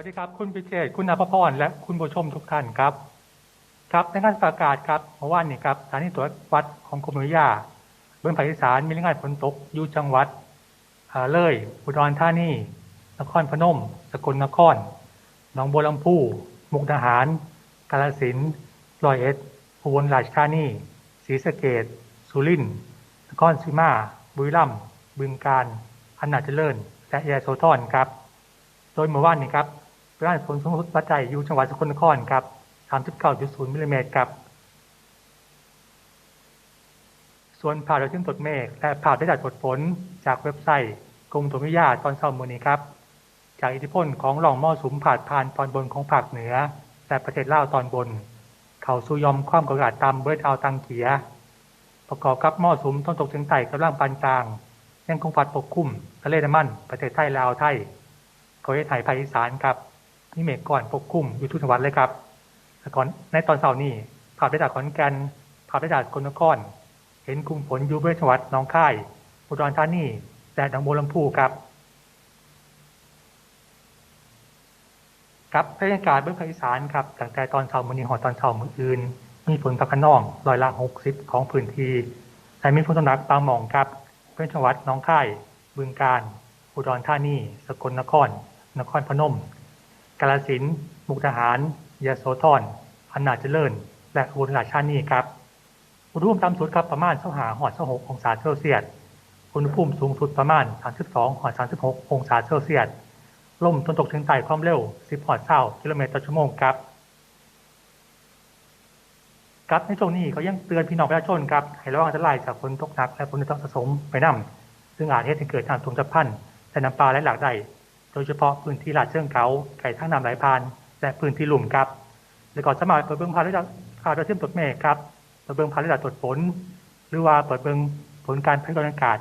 วัสดีครับคุณพิเชษฐ์คุณอาภพรและคุณผู้ชมทุกท่านครับ ครับในงานประกาศครับเมื่อวานนี้ครับสถานีตรวจวัดของกรมอุทยานเบื้องภาคอีสานมีรายงานฝนตกอยู่จังหวัดอ่าเลยอุดรธานีนครพนม สกลนครหนองบัวลำพูมุกดาหาร กาฬสินธุ์ร้อยเอ็ดอุบลราชธานีศรีสะเกษสุรินทร์นครศรีมา บุรีรัมย์บึงกาฬอำนาจเจริญ และยะโสธรครับ โดยเมื่อวานนี้ครับ ริมาณฝนสูงสุดปัจจัยอยู่จังหวัดสกลนครครับ39.0มิลลิเมตรครับ ส่วนภาพดาวเทียมตดเมฆและภาได้จากฝนจากเว็บไซต์กรมอุตุนิยมวิทยาตอนเช้ามือนี้ครับ จากอิทธิพลของหล่องมอสุมผ่าผ่านตอนบนของภาคเหนือ และประเทศลาวตอนบน เขาสูยอมความกดอากาศต่ำเบิดเอาตังเกีย ประกอบกับมอสุมต้นตกเฉียงใต้กำลังปานกลางยังคงพัดปกคลุมทะเลน้ำมัน ประเทศไทยลาวไทยเขาจะถ่ายภาคอีสานครับ มีเมฆก่อนปกคลุมอยู่ทุกจังหวัดเลยครับก่อนในตอนเช้านี้ภาพได้จากขอนแก่นภาพได้จากกลนครเห็นกลุ่มฝนอยู่บริเวณจังหวัดหนองค่ายอุดรธานีและหนองบัวลำพูครับครับบรรยากาศเบื้องภาคอีสานครับตั้งแต่ตอนเช้ามื้อนี้หอดตอนเช้ามื้ออื่น มีฝนฟ้าขนองร้อยละ60ของพื้นที่แต่มีฝนตกหนักบางหม่องครับเป็นจังหวัดหนองค่ายบึงกาฬอุดรธานี สกลนคร นครพนม กาฬสินมุกดาหารยะโสธรอำนาจเจริญ และอุบลราชธานีครับอุณหภูมิต่ำสุดครับประมาณ25หอด26องศาเซลเซียสอุณหภูมิสูงสุดประมาณ 32หอด36 องศาเซลเซียสลมตนตกเฉียงใต้ความเร็ว 10หอด20กิโลเมตรต่อชั่วโมงครับครับในช่วงนี้ก็ยังเตือนพี่น้องประชาชนครับให้ระวังอันตรายจากฝนตกหนักและฝนที่ต้องสะสมไปนํซึ่งอาจเหตุให้เกิดน้ำท่วมฉับพลันและน้ำป่าไหลหลากได้ ดยเฉพาะพื้นที่ลาดเชิงเขาไก่ทั้งน้ำไหลผ่าน และพื้นที่ลุ่มครับและก่อนสามารเปิดเบื้องพาด้วยข่าวดาวเทียมตรวจเมฆครับเปิดเบื้องพาด้วยดาวตรวจฝน หรือว่าเปิดเบื้องผลการพยากรณ์อากาศ